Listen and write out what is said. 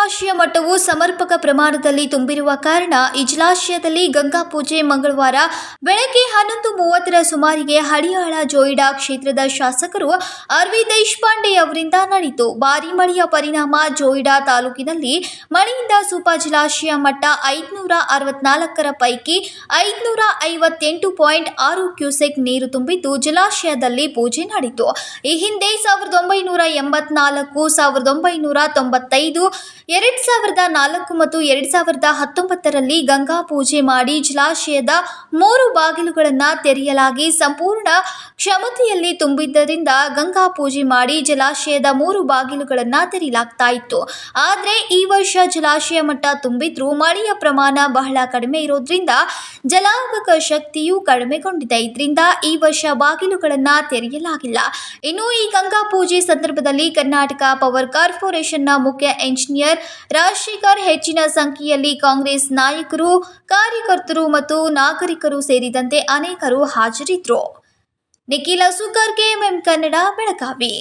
ಮಟ್ಟವು ಸಮರ್ಪಕ ಪ್ರಮಾಣದಲ್ಲಿ ತುಂಬಿರುವ ಕಾರಣ ಈ ಜಲಾಶಯದಲ್ಲಿ ಗಂಗಾ ಪೂಜೆ ಮಂಗಳವಾರ ಬೆಳಗ್ಗೆ ಹನ್ನೊಂದು ಮೂವತ್ತರ ಸುಮಾರಿಗೆ ಹಳಿಯಾಳ ಜೋಯಿಡಾ ಕ್ಷೇತ್ರದ ಶಾಸಕರು ಆರ್ವಿ ದೇಶಪಾಂಡೆ ಅವರಿಂದ ನಡೆಯಿತು ಭಾರಿ ಮಳೆಯ ಪರಿಣಾಮ ಜೋಯಿಡಾ ತಾಲೂಕಿನಲ್ಲಿ ಮಳೆಯಿಂದ ಸೂಪಾ ಜಲಾಶಯ ಮಟ್ಟ ಐದುನೂರ ಅರವತ್ನಾಲ್ಕರ ಪೈಕಿ ಐದುನೂರ ಐವತ್ತೆಂಟು ಪಾಯಿಂಟ್ ಆರು ಕ್ಯೂಸೆಕ್ ನೀರು ತುಂಬಿದ್ದು ಜಲಾಶಯದಲ್ಲಿ ಪೂಜೆ ನಡೆಯಿತು. ಈ ಹಿಂದೆ ಸಾವಿರದ ಒಂಬೈನೂರ ಎಂಬತ್ನಾಲ್ಕು, ಸಾವಿರದ ಒಂಬೈನೂರ ತೊಂಬತ್ತೈದು ಎರಡು ಸಾವಿರದ ನಾಲ್ಕು ಮತ್ತು ಎರಡು ಸಾವಿರದ ಹತ್ತೊಂಬತ್ತರಲ್ಲಿ ಗಂಗಾ ಪೂಜೆ ಮಾಡಿ ಜಲಾಶಯದ ಮೂರು ಬಾಗಿಲುಗಳನ್ನು ತೆರೆಯಲಾಗಿ ಸಂಪೂರ್ಣ ಕ್ಷಮತೆಯಲ್ಲಿ ತುಂಬಿದ್ದರಿಂದ ಗಂಗಾ ಪೂಜೆ ಮಾಡಿ ಜಲಾಶಯದ ಮೂರು ಬಾಗಿಲುಗಳನ್ನು ತೆರೆಯಲಾಗ್ತಾ ಇತ್ತು. ಆದರೆ ಈ ವರ್ಷ ಜಲಾಶಯ ಮಟ್ಟ ತುಂಬಿದ್ರೂ ಮಳೆಯ ಪ್ರಮಾಣ ಬಹಳ ಕಡಿಮೆ ಇರೋದ್ರಿಂದ ಜಲಾಂಗಕ ಶಕ್ತಿಯು ಕಡಿಮೆಗೊಂಡಿದೆ. ಇದರಿಂದ ಈ ವರ್ಷ ಬಾಗಿಲುಗಳನ್ನು ತೆರೆಯಲಾಗಿಲ್ಲ. ಇನ್ನು ಈ ಗಂಗಾ ಪೂಜೆ ಸಂದರ್ಭದಲ್ಲಿ ಕರ್ನಾಟಕ ಪವರ್ ಕಾರ್ಪೊರೇಷನ್ನ ಮುಖ್ಯ ಎಂಜಿನಿಯರ್ ರಾಜಶೇಖರ್ ಹೆಚ್ಚಿನ ಸಂಖ್ಯೆಯಲ್ಲಿ ಕಾಂಗ್ರೆಸ್ ನಾಯಕರು, ಕಾರ್ಯಕರ್ತರು ಮತ್ತು ನಾಗರಿಕರು ಸೇರಿದಂತೆ ಅನೇಕರು ಹಾಜರಿದ್ರು. ನಿಖಿಲ ಸುಕರ್ ಕೆಎಂಎಂ ಕನ್ನಡ, ಬೆಳಗಾವಿ.